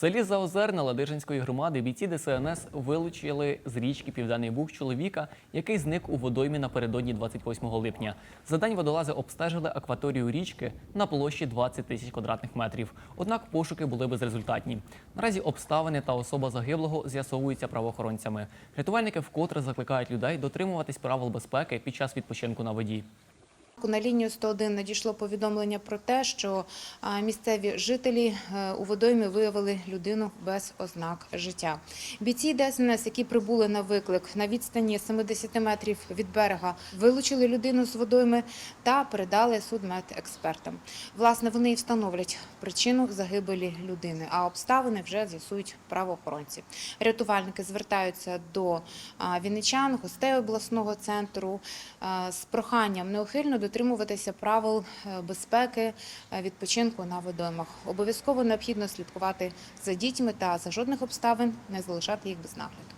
Селі Заозерна Ладижинської громади бійці ДСНС вилучили з річки Південний Буг чоловіка, який зник у водоймі напередодні 28 липня. За день водолази обстежили акваторію річки на площі 20 тисяч квадратних метрів. Однак пошуки були безрезультатні. Наразі обставини та особа загиблого з'ясовуються правоохоронцями. Рятувальники вкотре закликають людей дотримуватись правил безпеки під час відпочинку на воді. На лінію 101 надійшло повідомлення про те, що місцеві жителі е, у водоймі виявили людину без ознак життя. Бійці ДСНС, які прибули на виклик на відстані 70 метрів від берега, вилучили людину з водойми та передали судмедекспертам. Власне, вони і встановлять причину загибелі людини, а обставини вже з'ясують правоохоронці. Рятувальники звертаються до вінничан, гостей обласного центру з проханням неухильно дотримуватися правил е, безпеки е, відпочинку на водоймах. Обов'язково необхідно слідкувати за дітьми та за жодних обставин не залишати їх без нагляду.